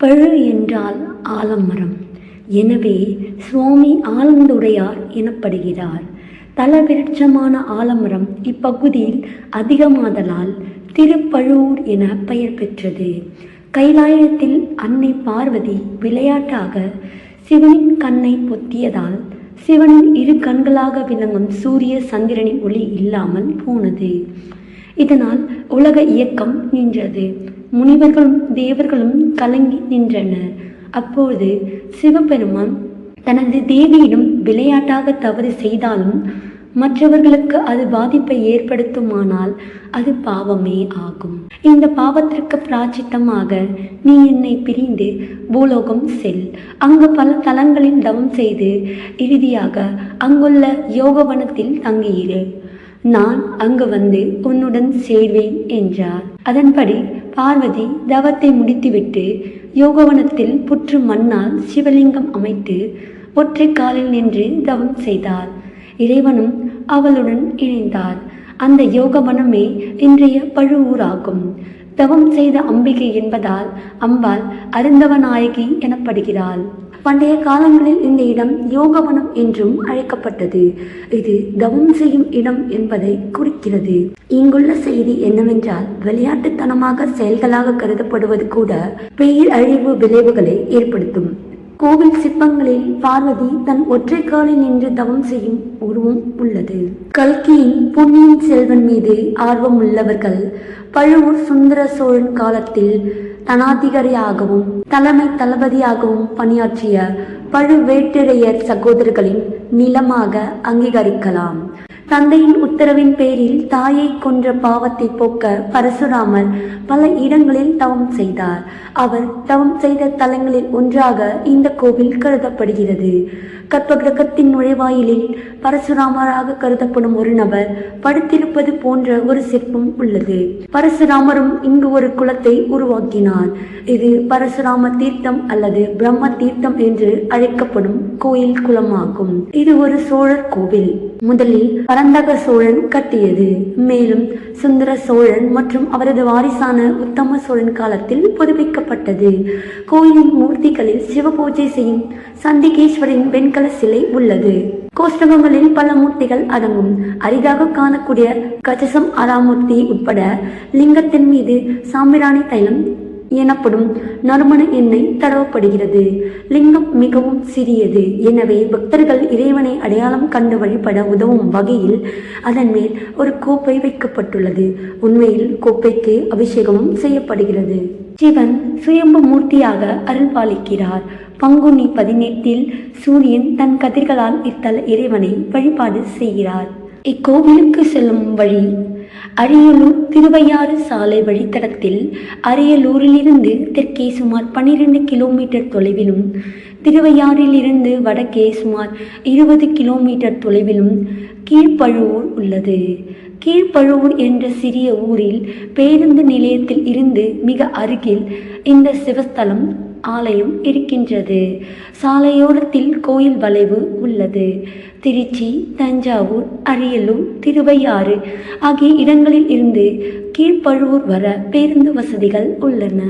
பழு என்றால் ஆலமரம். எனவே சுவாமி ஆலந்துடையார் எனப்படுகிறார். தலவிருட்சமான ஆலமரம் இப்பகுதியில் அதிகமாதலால் திருப்பழுவூர் என பெயர் பெற்றது. கைலாயத்தில் அன்னை பார்வதி விளையாட்டாக சிவனின் கண்ணை பொத்தியதால் சிவனின் இரு கண்களாக விளங்கும் சூரிய சந்திரனின் ஒளி இல்லாமல் போனது. இதனால் உலக இயக்கம் நின்றது. முனிவர்களும் தேவர்களும் கலங்கி நின்றனர். அப்போது சிவபெருமான் தனது தேவியிடம் விளையாட்டாக தவறு செய்தாலும் மற்றவர்களுக்கு அது பாதிப்பை ஏற்படுத்துமானால் அது பாவமே ஆகும். இந்த பாவத்திற்கு பிராச்சித்தமாக நீ என்னை பிரிந்து பூலோகம் செல். அங்கு பல தலங்களில் தவம் செய்து இறுதியாக அங்குள்ள யோகவனத்தில் தங்கியிரு. நான் அங்கு வந்து உன்னுடன் சேர்வேன் என்றார். அதன்படி பார்வதி தவத்தை முடித்துவிட்டு யோகவனத்தில் புற்று மண்ணால் சிவலிங்கம் அமைத்து ஒற்றை காலில் நின்று தவம் செய்தார் இறைவனும் அவளுடன் இணைந்தார். அந்த யோகவனமே இன்றைய பழுவூராகும். தவம் செய்த அம்பிகை என்பதால் அம்பாள் அருந்தவநாயகி எனப்படுகிறாள். பண்டைய காலங்களில் இந்த இடம் யோகவனம் என்றும் அழைக்கப்பட்டது. இது தவம் செய்யும் இடம் என்பதை குறிக்கிறது. இங்குள்ள செய்தி என்னவென்றால் விளையாட்டுத்தனமாக செயல்களாக கருதப்படுவது கூட பேரழிவு விளைவுகளை ஏற்படுத்தும். கோவில் சிற்பங்களில் பார்வதி தன் ஒற்றை காலில் நின்று தவம் செய்யும் உருவம் உள்ளது. கல்கியின் பொன்னியின் செல்வன் மீது ஆர்வம் உள்ளவர்கள் பழுவூர் சுந்தர சோழன் காலத்தில் தனாதிகாரியாகவும் தலைமை தளபதியாகவும் பணியாற்றிய பழுவேட்டரையர் சகோதரர்களின் நிலமாக அங்கீகரிக்கலாம். தந்தையின் உத்தரவின் பேரில் தாயை கொன்ற பாவத்தை போக்க பரசுராமர் பல இடங்களில் தவம் செய்தார். அவர் தவம் செய்த தலங்களில் ஒன்றாக இந்த கோவில் கருதப்படுகிறது. கற்பகிரகத்தின் நுழைவாயிலில் பரசுராமராக கருதப்படும் ஒரு நபர் படுத்திருப்பது போன்ற ஒரு சிற்பம் உள்ளது. பரசுராமரும் இங்கு ஒரு குளத்தை உருவாக்கினார். இது பரசுராம தீர்த்தம் அல்லது பிரம்ம தீர்த்தம் என்று அழைக்கப்படும் கோயில் குளமாகும் இது ஒரு சோழர் கோவில். முதலில் பரந்தக சோழன் கட்டியது. மேலும் சுந்தர சோழன் மற்றும் அவரது வாரிசான உத்தம சோழன் காலத்தில் புதுப்பிக்கப்பட்டது. கோயிலின் மூர்த்திகளில் சிவபூஜை செய்யும் சண்டிகேஸ்வரின் வெண்கல சிலை உள்ளது. கோஷ்டகங்களில் பல மூர்த்திகள் அடங்கும். அரிதாக காணக்கூடிய கஜசம் அராமூர்த்தி உட்பட லிங்கத்தின் மீது சாம்பிராணி தைலம் எனப்படும் நறுமண எண்ணெய் தடவப்படுகிறது. லிங்கம் மிகவும் சிறியது. எனவே பக்தர்கள் இறைவனை அடையாளம் கண்டு வழிபட உதவும் வகையில் அதன் மேல் ஒரு கோப்பை வைக்கப்பட்டுள்ளது. உண்மையில் கோப்பைக்கு அபிஷேகமும் செய்யப்படுகிறது. சிவன் சுயம்பு மூர்த்தியாக அருள்பாலிக்கிறார். பங்குனி பதினெட்டில் சூரியன் தன் கதிர்களால் இத்தல இறைவனை வழிபாடு செய்கிறார். இக்கோவிலுக்கு செல்லும் வழி அரியலூர் திருவையாறு சாலை வழித்தடத்தில் அரியலூரிலிருந்து தெற்கே சுமார் பன்னிரண்டு கிலோமீட்டர் தொலைவிலும் திருவையாறிலிருந்து வடக்கே சுமார் இருபது கிலோமீட்டர் தொலைவிலும் கீழ்ப்பழுவூர் உள்ளது. கீழ்ப்பழுவூர் என்ற சிறிய ஊரில் பேருந்து நிலையத்தில் இருந்து மிக அருகில் இந்த சிவஸ்தலம் ஆலயம் இருக்கின்றது. சாலையோரத்தில் கோயில் வளைவு உள்ளது. திருச்சி தஞ்சாவூர் அரியலூர் திருவையாறு ஆகிய இடங்களில் இருந்து கீழ்ப்பழுவூர் வர பேருந்து வசதிகள் உள்ளன.